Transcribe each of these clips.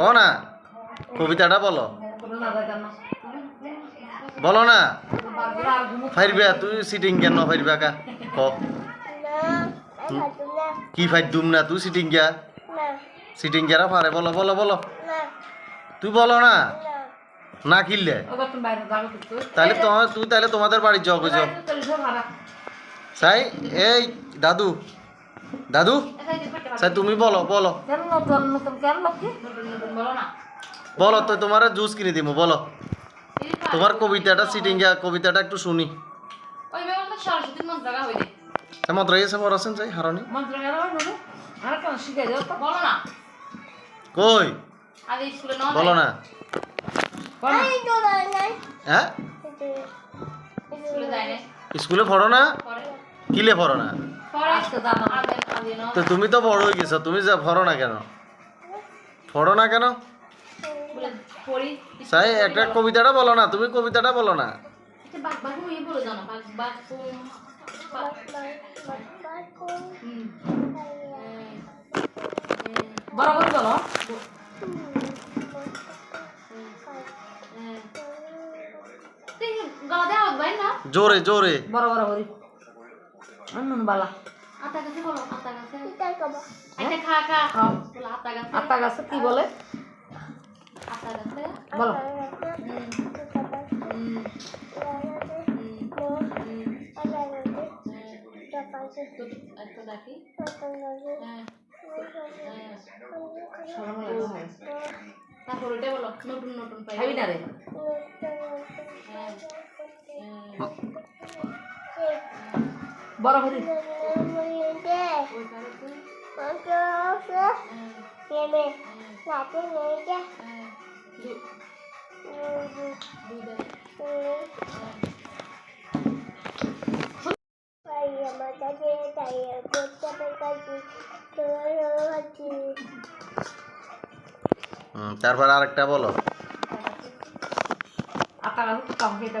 ক না কবিতাটা বলো। বলো না। ফাইরবে তুই সিটিং কেন ফাইরবে কা ক। কি ফাইর দুম না তুই সিটিং গিয়া সিটিং গিয়ারা পারে বলো বলো বলো। তুই বলো না। না কিনলে। তাহলে তোমার তুই তাহলে তোমাদের বাড়ির যাও যাও সাই এই দাদু। দাদু সাই তুমি বলো বলো। বলো তো তোমার জুস কিনে দিব বলো। তোমার কবিতাটা সিটিং কবিতাটা একটু শুনি। মন্ত্র চাই হারনি। কই? বলো না। হ্যাঁ? স্কুলে পড়ো না? কিলে পড়ো ন? তো তুমি তো বড় হয়ে গেছো তুমি যা পড়ো না কেন? পড়ো না কেন? বলে সাই একটা কবিতাটা বলো না তুমি কবিতাটা বলো না। বরাবর বলো না? জোরে জোরে। বড় বড় করি। নুন বালা আতা গাছে বলো আতা গাছে এটা খা খা খাও বলো আতা গাছে আত্মা গাছে কি বলে আতা গাছে বলো হ্যাঁ তারপর ওইটা বলো নতুন নতুন পাই খাবি না রে বড় করি তারপর আরেকটা বলো। আত্মা গাছে কি কাম খেতে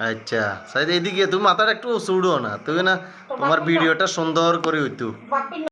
আচ্ছা সাইদ এদিকে তুমি মাথাটা একটু চুড়ো না তুমি না তোমার ভিডিওটা সুন্দর করে হইতো